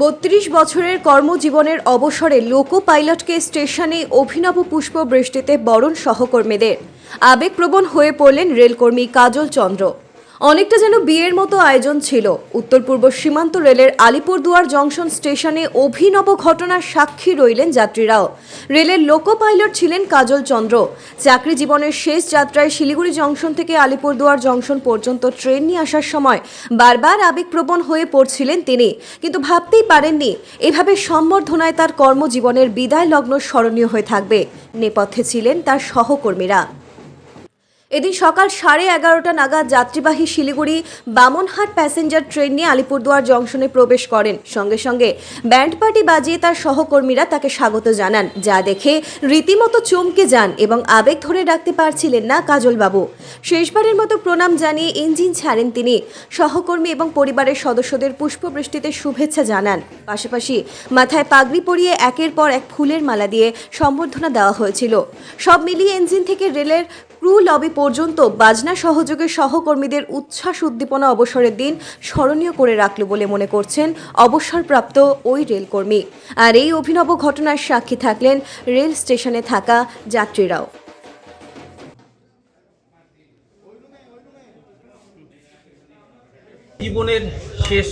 বত্রিশ বছরের কর্মজীবনের অবসরে লোকো পাইলটকে স্টেশনে অভিনব পুষ্পবৃষ্টিতে বরণ সহকর্মীদের। আবেগপ্রবণ হয়ে পড়লেন রেলকর্মী কাজল চন্দ্র। অনেকটা যেন বিয়ের মতো আয়োজন ছিল। উত্তর পূর্ব সীমান্ত রেলের আলিপুরদুয়ার জংশন স্টেশনে অভিনব ঘটনার সাক্ষী রইলেন যাত্রীরাও। রেলের লোকো পাইলট ছিলেন কাজল চন্দ্র। চাকরি জীবনের শেষ যাত্রায় শিলিগুড়ি জংশন থেকে আলিপুরদুয়ার জংশন পর্যন্ত ট্রেন নিয়ে আসার সময় বারবার আবেগপ্রবণ হয়ে পড়ছিলেন তিনি। কিন্তু ভাবতেই পারেননি, এভাবে সম্বর্ধনায় তার কর্মজীবনের বিদায় লগ্ন স্মরণীয় হয়ে থাকবে। নেপথ্যে ছিলেন তার সহকর্মীরা। এদিন সকাল সাড়ে এগারোটা নাগাদ যাত্রীবাহী শিলিগুড়ি বামনহাট প্যাসেঞ্জার ট্রেন নিয়ে আলিপুরদুয়ার জংশনে প্রবেশ করেন। সঙ্গে সঙ্গে ব্যান্ড পার্টি বাজিয়ে তার সহকর্মীরা তাকে স্বাগত জানান, যা দেখে রীতিমতো চমকে যান এবং আবেগ ধরে রাখতে পারছিলেন না কাজলবাবু। শেষবারের মতো প্রণাম জানিয়ে ইঞ্জিন ছাড়েন তিনি। সহকর্মী এবং পরিবারের সদস্যদের পুষ্পবৃষ্টিতে শুভেচ্ছা জানান। পাশাপাশি মাথায় পাগড়ি পরিয়ে একের পর এক ফুলের মালা দিয়ে সম্বর্ধনা দেওয়া হয়েছিল। সব মিলিয়ে ইঞ্জিন থেকে রেলের ক্রু লবি পর্যন্ত বাজনা সহযোগের সহকর্মীদের উচ্ছ্বাস উদ্দীপনা অবসরের দিন স্মরণীয় করে রাখল বলে মনে করছেন অবসরপ্রাপ্ত ওই রেলকর্মী। আর এই অভিনব ঘটনার সাক্ষী থাকলেন রেল স্টেশনে থাকা যাত্রীরাও। জীবনের শেষ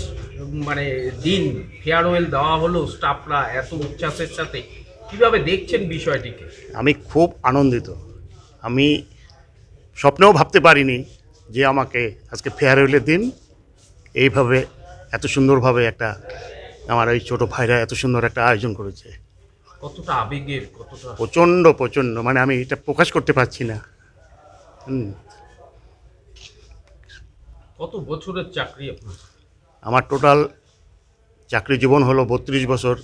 মানে দিন ফেয়ারওয়েল দেওয়া হলো স্টাফরা এত উচ্ছ্বাসের সাথে। কীভাবে দেখছেন বিষয়টিকে? আমি খুব আনন্দিত। আমি স্বপ্নেও ভাবতে পারিনি যে আমাকে আজকে ফেয়ারওয়েলের দিন। এইভাবে এত সুন্দরভাবে একটা আমার ওই ছোটো ভাইরা এত সুন্দর একটা আয়োজন করেছে। কতটা আবেগের কতটা? প্রচণ্ড প্রচণ্ড মানে আমি এটা প্রকাশ করতে পারছি না। হুম, কত বছরের চাকরি আপনার? আমার টোটাল চাকরি জীবন হলো বত্রিশ বছর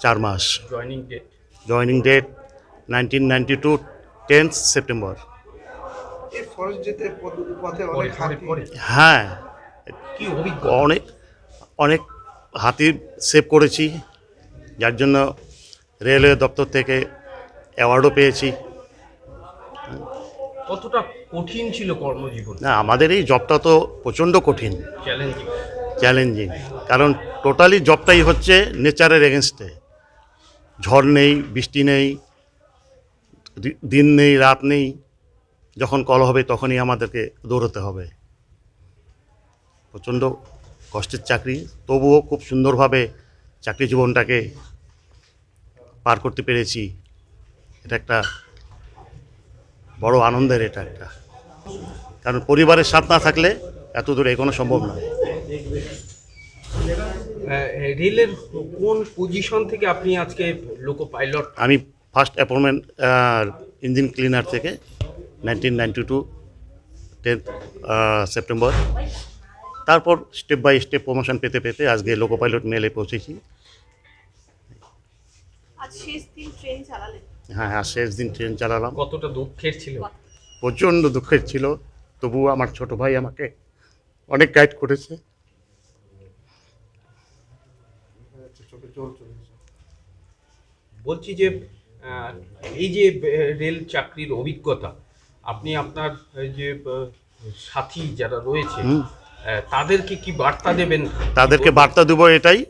চার মাস। Joining date joining date nineteen ninety two tenth September যেতে পথে অনেক হাতি হ্যাঁ। কি অভিজ্ঞতা? অনেক অনেক হাতি সেভ করেছি। যার জন্য রেলওয়ে দপ্তর থেকে অ্যাওয়ার্ডও পেয়েছি। কতটা কঠিন ছিল কর্মজীবন? না আমাদের এই জবটা তো প্রচণ্ড কঠিন। চ্যালেঞ্জিং চ্যালেঞ্জিং কারণ টোটালি জবটাই হচ্ছে নেচারের এগেনস্টে ঝড় নেই বৃষ্টি নেই দিন নেই রাত নেই। যখন কল হবে তখনই আমাদেরকে দৌড়তে হবে। প্রচণ্ড কষ্টের চাকরি তবুও খুব সুন্দরভাবে চাকরি জীবনটাকে পার করতে পেরেছি। এটা একটা বড় আনন্দের এটা একটা। কারণ পরিবারের সাথ না থাকলে এত দূরে এগোনো সম্ভব নয় রেলের কোন পজিশন থেকে আপনি আজকে লোকো পাইলট? আমি ফার্স্ট অ্যাপয়েন্টমেন্ট ইঞ্জিন ক্লিনার থেকে nineteen ninety two tenth September. তারপর স্টেপ বাই স্টেপ প্রমোশন পেতে পেতে আজকে লোকো পাইলট মেলে পৌঁছেছি। শেষ দিন ট্রেন হ্যাঁ হ্যাঁ শেষ দিন ট্রেন চালালাম। কতটা দুঃখের ছিল? প্রচণ্ড দুঃখের ছিল। তবুও আমার ছোট ভাই আমাকে অনেক গাইড করেছে। বলছি যে এই যে রেল চাকরির অভিজ্ঞতা আপনি আপনার যে সাথী যারা রয়েছে। তাদেরকে কি বার্তা দেবেন? তাদেরকে বার্তা দেবো এটাই।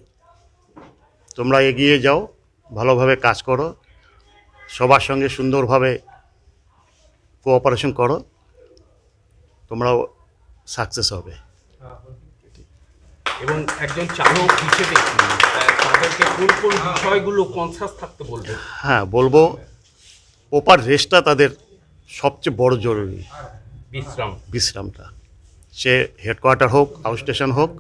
তোমরা এগিয়ে যাও ভালোভাবে কাজ করো সবার সঙ্গে সুন্দরভাবে কোঅপারেশন করো তোমরাও সাকসেস হবে। এবং একজন চালক হিসেবে তাদেরকে কোন কোন বিষয়গুলো কনসাস থাকতে বলবেন? হ্যাঁ বলব ওপার রেস্টটা তাদের সবচেয়ে বড় জরুরি বিশ্রাম। বিশ্রামটা। সে হেডকোয়ার্টার হোক আউট স্টেশন হোক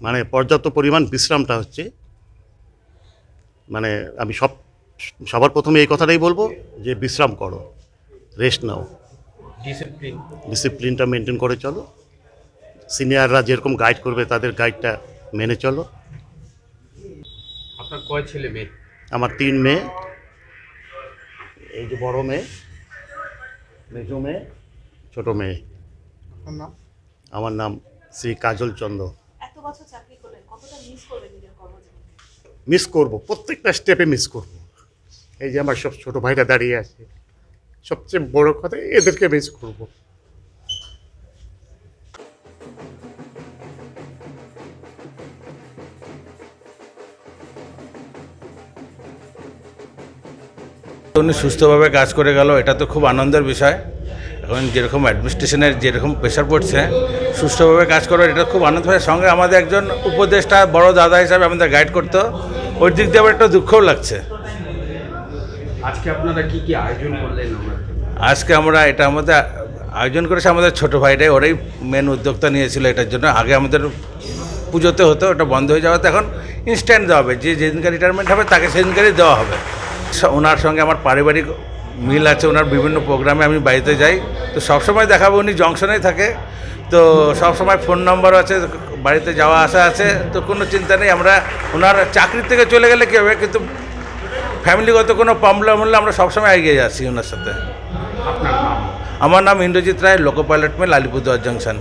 মানে পর্যাপ্ত পরিমাণ বিশ্রামটা হচ্ছে মানে আমি সব সবার প্রথমে এই কথাটাই বলব যে বিশ্রাম করো রেস্ট নাও। ডিসিপ্লিন ডিসিপ্লিনটা মেনটেন করে চলো। সিনিয়ররা যেরকম গাইড করবে তাদের গাইডটা মেনে চলো। আপনার কয় ছেলে মেয়ে? আমার তিন মেয়ে। এই যে বড় মেয়ে মেজো মেয়ে ছোটো মেয়ে। আমার নাম শ্রী কাজল চন্দ্র। এত বছর চাকরি করলেন কতটা মিস করবেন নিজের কর্মজীবন মিস করব প্রত্যেকটা স্টেপে মিস করব। এই যে আমার সব ছোটো ভাইরা দাঁড়িয়ে আছে সবচেয়ে বড় কথা এদেরকে মিস করব। উনি সুস্থভাবে কাজ করে গেল এটা তো খুব আনন্দের বিষয়। এখন যেরকম অ্যাডমিনিস্ট্রেশনের যেরকম প্রেশার পড়ছে সুস্থভাবে কাজ করার এটা খুব আনন্দ হয়। সঙ্গে আমাদের একজন উপদেষ্টা বড় দাদা হিসাবে আমাদের গাইড করতো ওই দিক দিয়ে আমার একটা দুঃখও লাগছে। আজকে আপনারা কি কি আয়োজন করলেন আজকে আমরা এটা আমাদের আয়োজন করেছে আমাদের ছোট ভাইরাই ওরাই মেন উদ্যোক্তা নিয়েছিল এটার জন্য। আগে আমাদের পুজোতে হতো ওটা বন্ধ হয়ে যাওয়াতে এখন ইনস্ট্যান্ট দেওয়া হবে। যে যেদিনকার রিটায়ারমেন্ট হবে তাকে সেদিনকারই দেওয়া হবে। ওনার সঙ্গে আমার পারিবারিক মিল আছে ওনার বিভিন্ন প্রোগ্রামে আমি বাড়িতে যাই। তো সবসময় দেখাবো উনি জংশনেই থাকে। তো সবসময় ফোন নম্বর আছে বাড়িতে যাওয়া আসা আছে। তো কোনো চিন্তা নেই আমরা ওনার চাকরির থেকে চলে গেলে কী হবে? কিন্তু ফ্যামিলিগত কোনো প্রবলেম হলে আমরা সবসময় এগিয়ে যাচ্ছি ওনার সাথে। আমার নাম Indrajit Ray loco pilot mail Alipurduar junction.